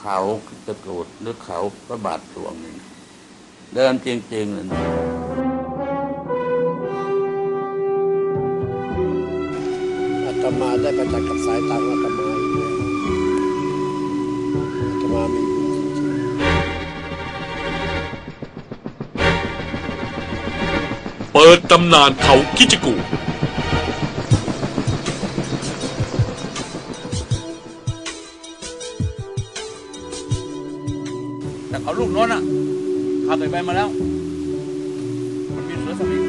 เขาตะกรูดหรือเขาพระบาทหลวงนี่เดินจริงๆเลยนะอาตมาได้ประจักษ์กับสายตาอาตมาอีกแล้วอาตมามีบุญจริงเปิดตำนานเขาคิจกุ แต่เขาลูกน้นอะข้าเคยไปมาแล้ว มันมีเสือสมิง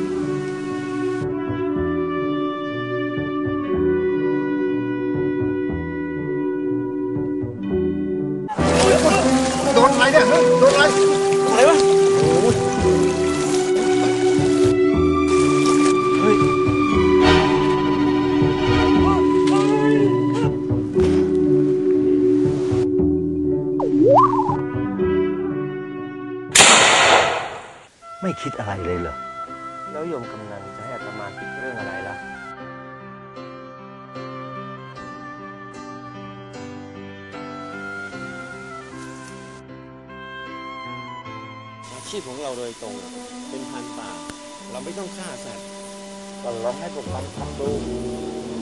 โดนอะไรเนี่ยโดนอะไรอะไรวะ ไม่คิดอะไรเลยเหรอ แล้วโยมกำนันจะให้อาตมาคิดเรื่องอะไรล่ะ อาชีพของเราโดยตรงเป็นพันป่า เราไม่ต้องฆ่าสัตว์ก็ลองให้พวกมันทำดู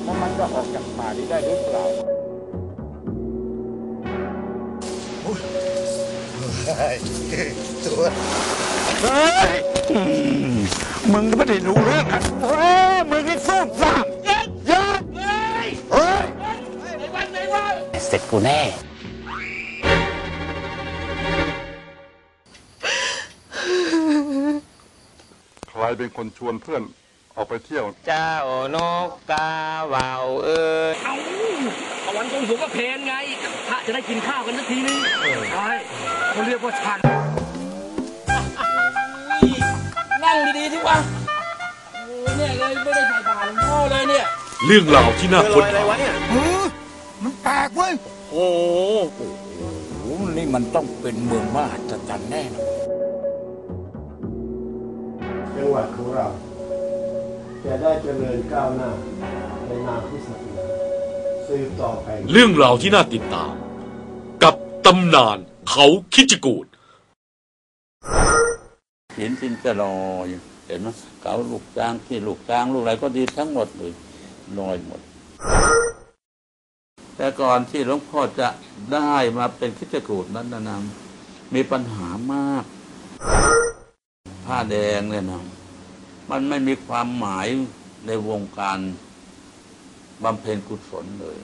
ว่ามันจะออกจากป่านี้ได้หรือเปล่าตัว มึงไม่ได้รู้เรื่องอะเฮ้ยมึงนี่ซุ่มซ่ามเยอะเยอะเฮ้ย เสร็จกูแน่ ใครเป็นคนชวนเพื่อนออกไปเที่ยว เจ้านกกาเว่าเอ้ยเอาวันตรงหัวก็เพลนไงพระจะได้กินข้าวกันสักทีนึงใช่เขาเรียกว่าชัน เลยเนี่ย เรื่องราวที่น่าค้นหามันแปลกเว้ย โอ้โหโอ้นี่มันต้องเป็นเมืองมหัศจรรย์แน่นอนจังหวัดของเราจะได้เจริญก้าวหน้าในนามพุทธศาสนาสืบต่อไป เรื่องราวที่น่าติดตาม กับตำนานเขาคิจิกูดหินสินจะลอย เห็นไหมเขาลูกจ้างที่ลูกจ้างลูกอะไรก็ดีทั้งหมดเลยลอยหมด แต่ก่อนที่หลวงพ่อจะได้มาเป็นคิจกูดนั้นนะนำมีปัญหามาก ผ้าแดงเนี่ยนะมันไม่มีความหมายในวงการบำเพ็ญกุศลเลย